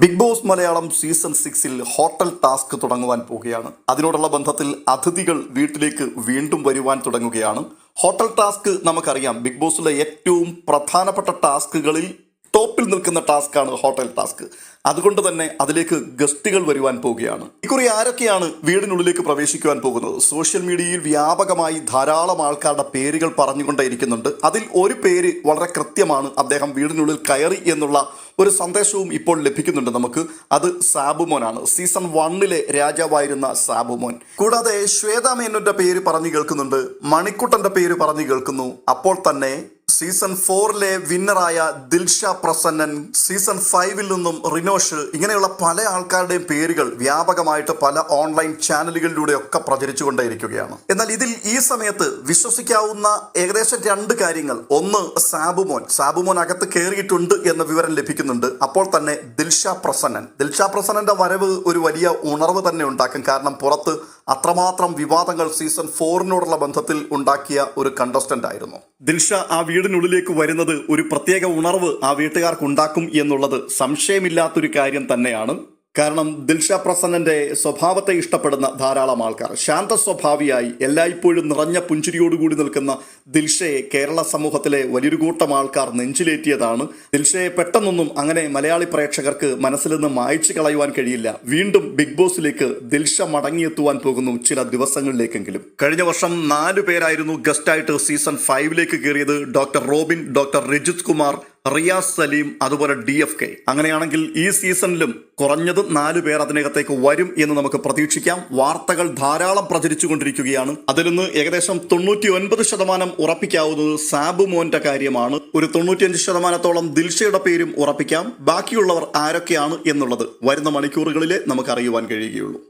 Big boss Malayalam season സിക്സിൽ hotel task തുടങ്ങുവാൻ പോവുകയാണ്. അതിനോടുള്ള ബന്ധത്തിൽ അതിഥികൾ വീട്ടിലേക്ക് വീണ്ടും വരുവാൻ തുടങ്ങുകയാണ്. ഹോട്ടൽ ടാസ്ക് നമുക്കറിയാം. ബിഗ് ബോസിലെ ഏറ്റവും പ്രധാനപ്പെട്ട ടാസ്കുകളിൽ ടോപ്പിൽ നിൽക്കുന്ന ടാസ്ക്കാണ് ഹോട്ടൽ ടാസ്ക്. അതുകൊണ്ട് തന്നെ അതിലേക്ക് ഗസ്റ്റുകൾ വരുവാൻ പോവുകയാണ്. ഇക്കുറി ആരൊക്കെയാണ് വീടിനുള്ളിലേക്ക് പ്രവേശിക്കുവാൻ പോകുന്നത്? സോഷ്യൽ മീഡിയയിൽ വ്യാപകമായി ധാരാളം ആൾക്കാരുടെ പേരുകൾ പറഞ്ഞുകൊണ്ടേയിരിക്കുന്നുണ്ട്. അതിൽ ഒരു പേര് വളരെ കൃത്യമാണ്. അദ്ദേഹം വീടിനുള്ളിൽ കയറി എന്നുള്ള ഒരു സന്ദേശവും ഇപ്പോൾ ലഭിക്കുന്നുണ്ട് നമുക്ക്. അത് സാബുമോനാണ്. സീസൺ വണ്ണിലെ രാജാവായിരുന്ന സാബുമോൻ. കൂടാതെ ശ്വേതാമേനോന്റെ പേര് പറഞ്ഞു കേൾക്കുന്നുണ്ട്. മണിക്കുട്ടന്റെ പേര് പറഞ്ഞു കേൾക്കുന്നു. അപ്പോൾ തന്നെ സീസൺ ഫോറിലെ വിന്നറായ ദിൽഷ പ്രസന്നൻ സീസൺ ഫൈവിൽ നിന്നും റിനോഷ് ഇങ്ങനെയുള്ള പല ആൾക്കാരുടെയും പേരുകൾ വ്യാപകമായിട്ട് പല ഓൺലൈൻ ചാനലുകളിലൂടെ ഒക്കെ പ്രചരിച്ചുകൊണ്ടേയിരിക്കുകയാണ്. എന്നാൽ ഇതിൽ ഈ സമയത്ത് വിശ്വസിക്കാവുന്ന ഏകദേശം രണ്ട് കാര്യങ്ങൾ. ഒന്ന് സാബുമോൻ. സാബുമോൻ അകത്ത് കയറിയിട്ടുണ്ട് എന്ന വിവരം ലഭിക്കുന്നുണ്ട്. അപ്പോൾ തന്നെ ദിൽഷ പ്രസന്നൻ. ദിൽഷ പ്രസന്നന്റെ വരവ് ഒരു വലിയ ഉണർവ് തന്നെ ഉണ്ടാക്കും. കാരണം പുറത്ത് അത്രമാത്രം വിവാദങ്ങൾ സീസൺ ഫോറിനോടുള്ള ബന്ധത്തിൽ ഉണ്ടാക്കിയ ഒരു കണ്ടസ്റ്റന്റ് ആയിരുന്നു. ദിൽഷ ആ വീടിനുള്ളിലേക്ക് വരുന്നത് ഒരു പ്രത്യേക ഉണർവ് ആ വീട്ടുകാർക്ക് ഉണ്ടാക്കും എന്നുള്ളത് സംശയമില്ലാത്തൊരു കാര്യം തന്നെയാണ്. കാരണം ദിൽഷ പ്രസന്നന്റെ സ്വഭാവത്തെ ഇഷ്ടപ്പെടുന്ന ധാരാളം ആൾക്കാർ. ശാന്ത സ്വഭാവിയായി എല്ലായ്പ്പോഴും നിറഞ്ഞ പുഞ്ചിരിയോടുകൂടി നിൽക്കുന്ന ദിൽഷയെ കേരള സമൂഹത്തിലെ വലിയൊരു കൂട്ടം ആൾക്കാർ നെഞ്ചിലേറ്റിയതാണ്. ദിൽഷയെ പെട്ടെന്നൊന്നും അങ്ങനെ മലയാളി പ്രേക്ഷകർക്ക് മനസ്സിൽ നിന്ന് മായ്ച്ചു കളയുവാൻ കഴിയില്ല. വീണ്ടും ബിഗ് ബോസിലേക്ക് ദിൽഷ മടങ്ങിയെത്തുവാൻ പോകുന്നു ചില ദിവസങ്ങളിലേക്കെങ്കിലും. കഴിഞ്ഞ വർഷം നാലു പേരായിരുന്നു ഗസ്റ്റായിട്ട് സീസൺ ഫൈവിലേക്ക് കയറിയത് doctor Robin doctor Rajith Kumar Riyas Salim അതുപോലെ ഡി എഫ് കെ അങ്ങനെയാണെങ്കിൽ ഈ സീസണിലും കുറഞ്ഞത് നാലു പേർ അതിനകത്തേക്ക് വരും എന്ന് നമുക്ക് പ്രതീക്ഷിക്കാം. വാർത്തകൾ ധാരാളം പ്രചരിച്ചുകൊണ്ടിരിക്കുകയാണ്. അതിൽ നിന്ന് ഏകദേശം തൊണ്ണൂറ്റി ഒൻപത് ശതമാനം ഉറപ്പിക്കാവുന്നത് സാബു മോന്റെ കാര്യമാണ്. ഒരു തൊണ്ണൂറ്റിയഞ്ച് ശതമാനത്തോളം ദിൽഷയുടെ പേരും ഉറപ്പിക്കാം. ബാക്കിയുള്ളവർ ആരൊക്കെയാണ് എന്നുള്ളത് വരുന്ന മണിക്കൂറുകളിലെ നമുക്ക് അറിയുവാൻ കഴിയുകയുള്ളൂ.